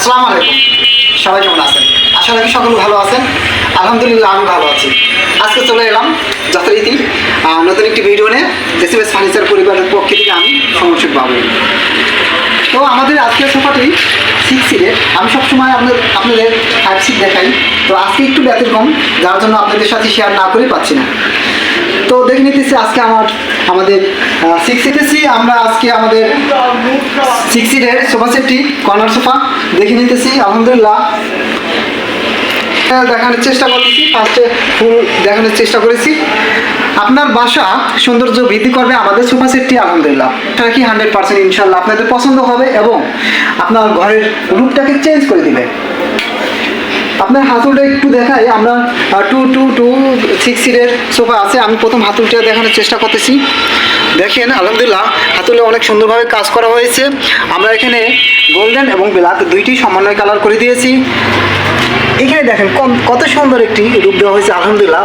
আসসালামু আলাইকুম। সবাই কেমন আছেন? আশা রাখি সকলে ভালো আছেন। আলহামদুলিল্লাহ আমি ভালো আছি। আজকে চলে এলাম যথারীতি নতুন একটি ভিডিও নিয়ে। এসএমএস ফার্নিচার পরিবারের পক্ষ থেকে আমি সমর্ষিক বাবু। তো আমাদের আজকের সোফাটি সিক্স সিটের আমি সবসময় আপনাদের আপনাদের ফাইভ সিট দেখাই। তো আজকে একটু ব্যতিক্রম, যার জন্য আপনাদের সাথে শেয়ার না করে পাচ্ছি না। তো দেখে নিতেছি আজকে আমার আমাদের সিক্স সিটেসি আমরা আজকে আমাদের সিক্স সিটের সোফা সেটটি কর্নার সোফা দেখে নিতেছি, আলহামদুলিল্লাহ। দেখানোর চেষ্টা করতেছি ফার্স্টে ফুল দেখানোর চেষ্টা করেছি। আপনার বাসা সৌন্দর্য বৃদ্ধি করবে আমাদের সোফা সেটটি আলহামদুলিল্লাহ। এটা কি হান্ড্রেড পার্সেন্ট ইনশাল্লাহ আপনাদের পছন্দ হবে এবং আপনার ঘরের রূপটাকে চেঞ্জ করে দিবে। আপনার হাতুলটা একটু দেখাই। আমরা টু টু টু সিক্স সিটের সোফা আছে। আমি প্রথম হাতুলটা দেখানোর চেষ্টা করতেছি। দেখেন, আলহামদুলিল্লাহ হাতুলে অনেক সুন্দরভাবে কাজ করা হয়েছে। আমরা এখানে গোল্ডেন এবং ব্ল্যাক দুইটি সমন্বয় কালার করে দিয়েছি। এখানে দেখেন কত সুন্দর একটি রূপ দেওয়া হয়েছে, আলহামদুলিল্লাহ।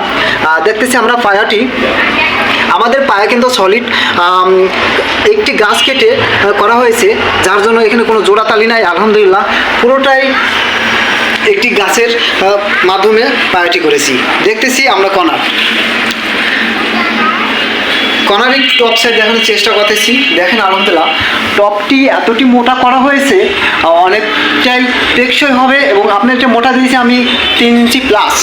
দেখতেছি আমরা পায়াটি। আমাদের পায়া কিন্তু সলিড একটি গাছ কেটে করা হয়েছে। যার জন্য এখানে কোনো জোড়াতালি নাই, আলহামদুলিল্লাহ। পুরোটাই একটি গাছের মাধ্যমে পায়াটি করেছি। দেখতেছি আমরা কণার। কনার কনারিক টপ সাইড দেখানোর চেষ্টা করতেছি। দেখেন আলহামদুলিল্লাহ, টপটি এতটি মোটা করা হয়েছে অনেকটাই টেকসই হবে এবং আপনার একটা মোটা দিয়েছি আমি তিন ইঞ্চি প্লাস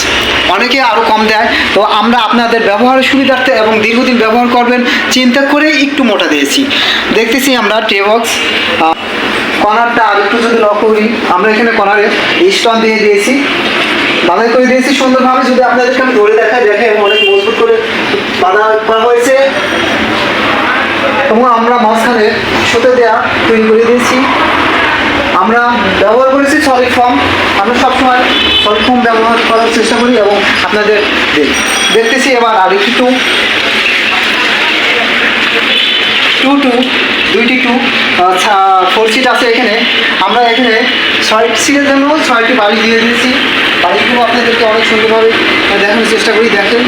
অনেকে আরও কম দেয়। তো আমরা আপনাদের ব্যবহারের সুবিধার্থে এবং দীর্ঘদিন ব্যবহার করবেন, চিন্তা করে একটু মোটা দিয়েছি। দেখতেছি আমরা টেবক্স কর্নারটা আর একটু যদি লক্ষ্য করি, আমরা এখানে কর্নারে স্টোন দিয়ে দিয়েছি। বাঁধাই করে দিয়েছি সুন্দরভাবে, যদি আপনাদেরকে আমি ধরে দেখাই, দেখে অনেক মজবুত করে বাঁধা করা হয়েছে। এবং আমরা মাঝখানে সুতো দেওয়া তৈরি করে দিয়েছি। আমরা ব্যবহার করেছি সলিড ফর্ম আমরা সবসময় সলিড ফর্ম ব্যবহার করার চেষ্টা করি এবং আপনাদের দেখতেছি। এবার আর একটু টু দুইটি টু ফোর সিট আছে এখানে। আমরা এখানে ছয় সিটের জন্য ছয়টি বাড়ি দিয়ে দিয়েছি। বাড়িগুলো আপনাদেরকে অনেক সুন্দরভাবে দেখানোর চেষ্টা করি, দেখেন।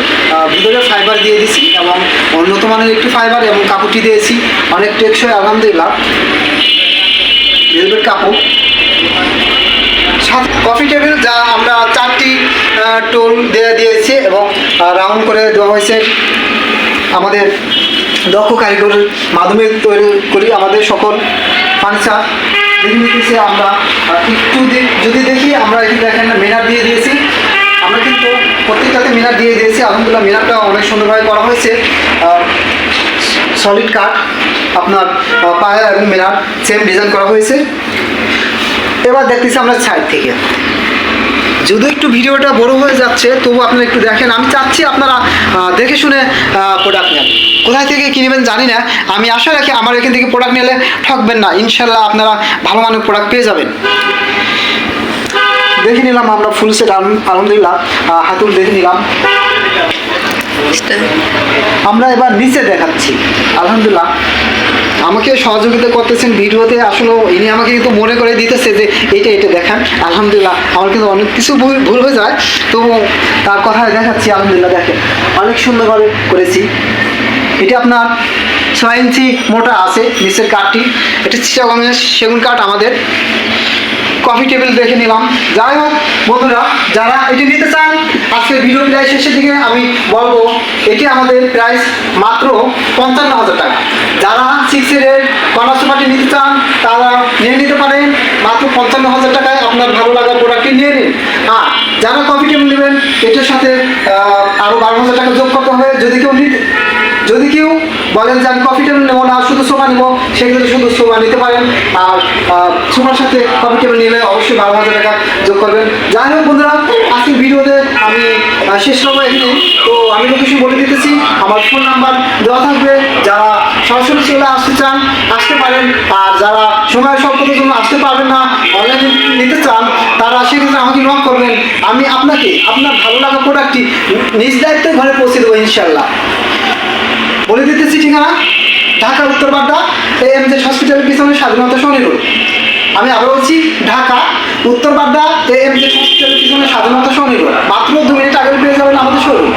ভিতরে ফাইবার দিয়ে দিয়েছি এবং উন্নত মানের একটি ফাইবার এবং কাপড়টি দিয়েছি। অনেক টেকসই আলহামদুলিল্লাহ। ভেলভেট কাপড়। কফি টেবিল যা আমরা চারটি টোল দিয়ে দিয়েছি এবং রাউন্ড করে দেওয়া হয়েছে আমাদের দক্ষ কারিগরের মাধ্যমে তৈরি করি আমাদের সকল ফার্নিচার দেখে আমরা একটু যদি দেখি আমরা এখানে দেখেন, মিনার দিয়ে দিয়েছি। আমরা কিন্তু প্রত্যেকটাতে মিনার দিয়ে দিয়েছি। আলহামদুলিল্লাহ মিনারটা অনেক সুন্দরভাবে করা হয়েছে। সলিড কাঠ আপনার পায়ে এবং মিনার সেম ডিজাইন করা হয়েছে। এবার দেখতেছি আমরা সাইড থেকে। যদি একটু ভিডিওটা বড় হয়ে যাচ্ছে তবু আপনারা একটু দেখেন। আমি চাচ্ছি আপনারা দেখে শুনে প্রোডাক্ট নেন। কোথায় থেকে কিনবেন জানি না। আমি আশা রাখি আমার এখান থেকে প্রোডাক্ট নিলে ঠকবেন না। ইনশাল্লাহ আপনারা ভালো মানের প্রোডাক্ট পেয়ে যাবেন। দেখে নিলাম আমরা ফুল সেট আলহামদুলিল্লাহ। হাতুল দেখে নিলাম। আমরা এবার নিচে দেখাচ্ছি। আলহামদুলিল্লাহ। আমাকে সহযোগিতা করতেছেন ভিডিওতে, আসলে ইনি আমাকে কিন্তু মনে করে দিতেছে যে এটা এটা দেখান। আলহামদুলিল্লাহ, আমার কিন্তু অনেক কিছু ভুল ভুল হয়ে যায়। তো তার কথায় দেখাচ্ছি, আলহামদুলিল্লাহ, দেখেন। অনেক সুন্দরভাবে করেছি। এটা আপনার ছয় ইঞ্চি মোটা আছে, নিচের কাঠটি। এটা চিটাগংয়ের সেগুন কাঠ আমাদের। কফি টেবিল দেখে নিলাম। যাই হোক, বন্ধুরা, যারা এটি নিতে চান, আজকের ভিডিও প্রায় শেষের দিকে আমি বলব, এটি আমাদের প্রাইস মাত্র পঞ্চান্ন হাজার টাকা। যারা সিক্স এর সোফাটি নিতে চান তারা নিয়ে নিতে পারেন মাত্র পঞ্চান্ন হাজার টাকায় আপনার ভালো লাগার প্রোডাক্টটি নিয়ে নিন। হ্যাঁ যারা কফি টেবিল নেবেন এটার সাথে আহ, আরও বারো হাজার টাকা যোগ করতে হবে। যদি কেউ নিতে যদি কেউ বলেন যে আমি কফি টেবিল নেব না শুধু সোফা নেব সেক্ষেত্রে শুধু সোফা নিতে পারেন। আর সোফার সাথে কফি টেবিল নিলে অবশ্যই বারো হাজার টাকা যোগ করবেন। যাই হোক বন্ধুরা আজকের ভিডিওতে আমি শেষ করব এখানে তো আমি লোকেশন বলে দিতেছি আমার ফোন নাম্বার দেওয়া থাকবে যারা সরাসরি চলে আসতে চান, আসতে পারেন। আর যারা সময় স্বল্পতার জন্য আসতে পারবেন না অনলাইনে নিতে চান, তারা সেক্ষেত্রে আমাকে নক করবেন। আমি আপনাকে, আপনার ভালো লাগা প্রোডাক্টটি নিজ দায়িত্বে ঘরে পৌঁছে দেবো ইনশাল্লাহ বলে দিতেছি ঠিকানা, ঢাকা উত্তর বাড্ডা এম জে হসপিটালের পিছনে স্বাধীনতা রোড। আমি আবার বলছি, ঢাকা উত্তর বাড্ডা এম জে হসপিটালের পিছনে স্বাধীনতা রোড। মাত্র দু মিনিট আগে পেয়ে যাবেন আমাদের শোরুম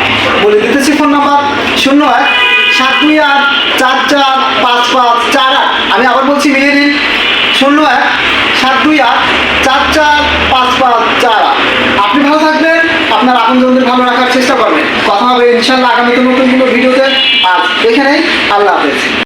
বলে দিতেছি ফোন নাম্বার শূন্য এক সাত দুই আট, চার চার, পাঁচ পাঁচ, চার আট। আমি আবার বলছি, মিলিয়ে দিন। শূন্য এক, সাত দুই আট, চার চার, পাঁচ পাঁচ, চার আট। আপনি ভালো থাকবেন, আপনার আপনজনদের ভালো রাখার চেষ্টা করবেন। কথা হবে, ইনশাল্লাহ আগামীতে নতুন কোনো ভিডিওতে। আর এখানেই আল্লাহ হাফেজ।